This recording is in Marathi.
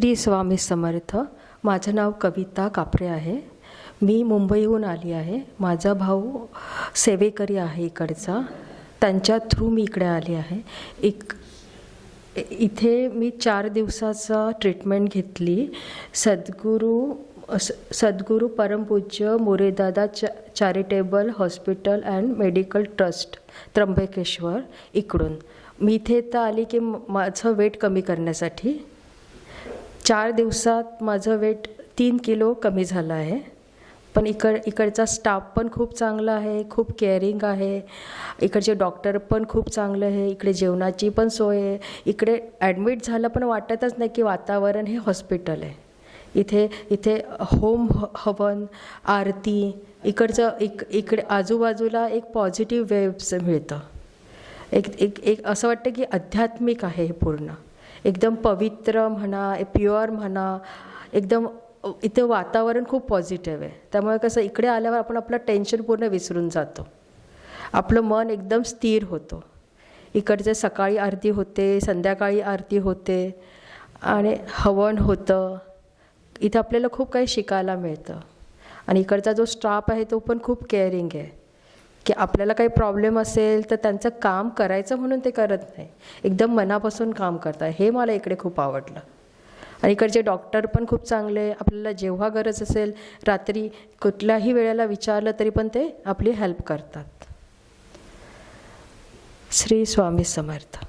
श्री स्वामी समर्थ. माझं नाव कविता कापरे आहे. मी मुंबईहून आली आहे. माझा भाऊ सेवेकरी आहे इकडचा. त्यांच्या थ्रू मी इकडे आली आहे. एक इथे मी चार दिवसाचा ट्रीटमेंट घेतली. सद्गुरू स- सद्गुरू परमपूज्य मोरेदादा चा charitable hospital and medical trust Trimbakeshwar इकडून. मी इथे तर आली की म- माझं वेट कमी करण्यासाठी. चार दिवसात माझं वेट तीन किलो कमी झालं आहे. पण इकड इकडचा स्टाफ पण खूप चांगला आहे खूप केअरिंग आहे. इकडचे डॉक्टर पण खूप चांगलं आहे इकडे जेवणाची पण सोय आहे. इकडे ॲडमिट झालं पण वाटतच नाही की वातावरण हे हॉस्पिटल आहे. इथे इथे होम हवन आरती इकडचं एक इकडे आजूबाजूला एक पॉझिटिव्ह वेव्स मिळतं. एक एक एक असं वाटतं की आध्यात्मिक आहे हे पूर्ण. एकदम पवित्र म्हणा प्युअर म्हणा एकदम इथे वातावरण खूप पॉझिटिव्ह आहे. त्यामुळे कसं इकडे आल्यावर आपण आपलं टेन्शन पूर्ण विसरून जातो. आपलं मन एकदम स्थिर होतं. इकडचे सकाळी आरती होते संध्याकाळी आरती होते आणि हवन होतं. इथं आपल्याला खूप काही शिकायला मिळतं. आणि इकडचा जो स्टाफ आहे तो पण खूप केअरिंग आहे. की आपल्याला काही प्रॉब्लेम असेल तर त्यांचं काम करायचं म्हणून ते करत नाही. एकदम मनापासून काम करतात. हे मला इकडे खूप आवडलं. आणि इकडचे डॉक्टर पण खूप चांगले. आपल्याला जेव्हा गरज असेल रात्री कुठल्याही वेळेला विचारलं तरी पण ते आपली हेल्प करतात. श्री स्वामी समर्थ.